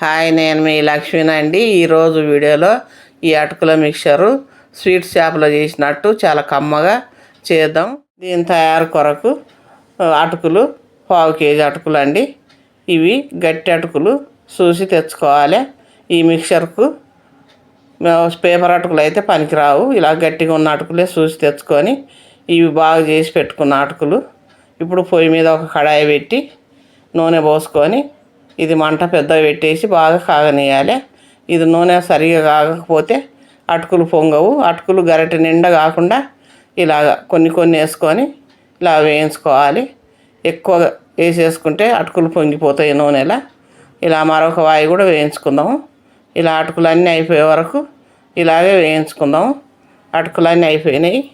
Hi నేను మీ లక్ష్మిని అండి. ఈరోజు వీడియోలో ఈ అటుకుల మిక్చరు స్వీట్ షాప్లో చేసినట్టు చాలా కమ్మగా చేద్దాం. దీని తయారు కొరకు అటుకులు పావు కేజీ అటుకులు అండి. ఇవి గట్టి అటుకులు చూసి తెచ్చుకోవాలి. ఈ మిక్చర్కు పేపర్ అటుకులు అయితే పనికిరావు. ఇలా గట్టిగా ఉన్న అటుకులే చూసి తెచ్చుకొని ఇవి బాగా చేసి పెట్టుకున్న అటుకులు. ఇప్పుడు పొయ్యి మీద ఒక కడాయి పెట్టి నూనె పోసుకొని ఇది మంట పెద్ద పెట్టేసి బాగా కాగనీయాలి ఇది నూనె సరిగా కాగకపోతే అటుకులు పొంగవు. అటుకులు గరటి నిండా కాకుండా ఇలాగ కొన్ని కొన్ని వేసుకొని ఇలా వేయించుకోవాలి. ఎక్కువ వేసేసుకుంటే అటుకులు పొంగిపోతాయి నూనెలా. ఇలా మరొక వాయి కూడా వేయించుకుందాము. ఇలా అటుకులన్నీ అయిపోయే వరకు ఇలాగే వేయించుకుందాము. అటుకులన్నీ అయిపోయినాయి.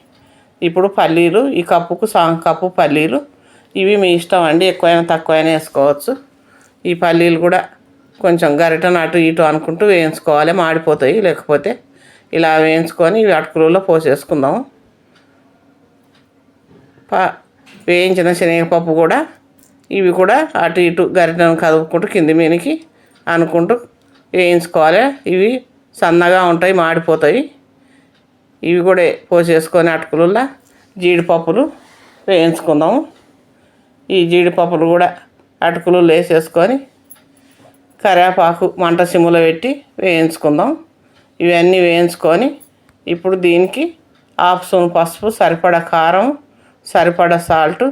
ఇప్పుడు పల్లీలు ఈ కప్పుకు సగం కప్పు పల్లీలు. ఇవి మీ ఇష్టం అండి. ఎక్కువైనా తక్కువైనా వేసుకోవచ్చు. ఈ పల్లీలు కూడా కొంచెం గరిటను అటు ఇటు అనుకుంటూ వేయించుకోవాలి. మాడిపోతాయి. లేకపోతే ఇలా వేయించుకొని ఇవి అటుకులలో పోసేసుకుందాము. ప వేయించిన శనగపప్పు కూడా ఇవి కూడా అటు ఇటు గరిటను కదుపుకుంటూ కింది మీనికి అనుకుంటూ వేయించుకోవాలి. ఇవి సన్నగా ఉంటాయి మాడిపోతాయి. ఇవి కూడా పోసేసుకొని అటుకులలో జీడిపప్పులు వేయించుకుందాము. ఈ జీడిపప్పులు కూడా అటుకులు లేసేసుకొని కరివేపాకు మంట సిమ్లో పెట్టి వేయించుకుందాం. ఇవన్నీ వేయించుకొని ఇప్పుడు దీనికి హాఫ్ స్పూన్ పసుపు సరిపడ కారం సరిపడ సాల్ట్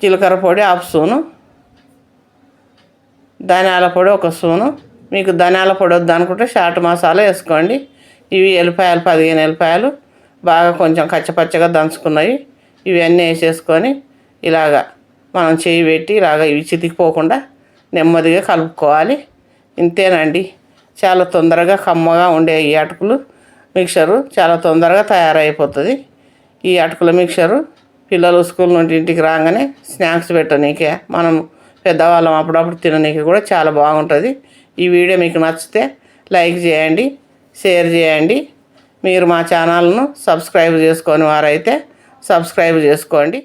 జీలకర్ర పొడి హాఫ్ స్పూను ధనియాల పొడి ఒక స్పూను మీకు ధనియాల పొడి వద్దనుకుంటే షాట్ మసాలా వేసుకోండి. ఇవి ఎల్లిపాయలు పదిహేను ఎల్లిపాయలు. బాగా కొంచెం కచ్చపచ్చగా దంచుకున్నవి ఇవన్నీ వేసేసుకొని ఇలాగా మనం చేయి పెట్టి ఇలాగ ఇవి చితికిపోకుండా నెమ్మదిగా కలుపుకోవాలి. ఇంతేనండి. చాలా తొందరగా కమ్మగా ఉండే ఈ అటుకులు మిక్చరు చాలా తొందరగా తయారైపోతుంది. ఈ అటుకుల మిక్చరు పిల్లలు స్కూల్ నుండి ఇంటికి రాగానే స్నాక్స్ పెట్టనీకే. మనం పెద్దవాళ్ళం అప్పుడప్పుడు తిననీకి కూడా చాలా బాగుంటుంది. ఈ వీడియో మీకు నచ్చితే లైక్ చేయండి షేర్ చేయండి. మీరు మా ఛానల్ను సబ్స్క్రైబ్ చేసుకొని వారైతే సబ్స్క్రైబ్ చేసుకోండి.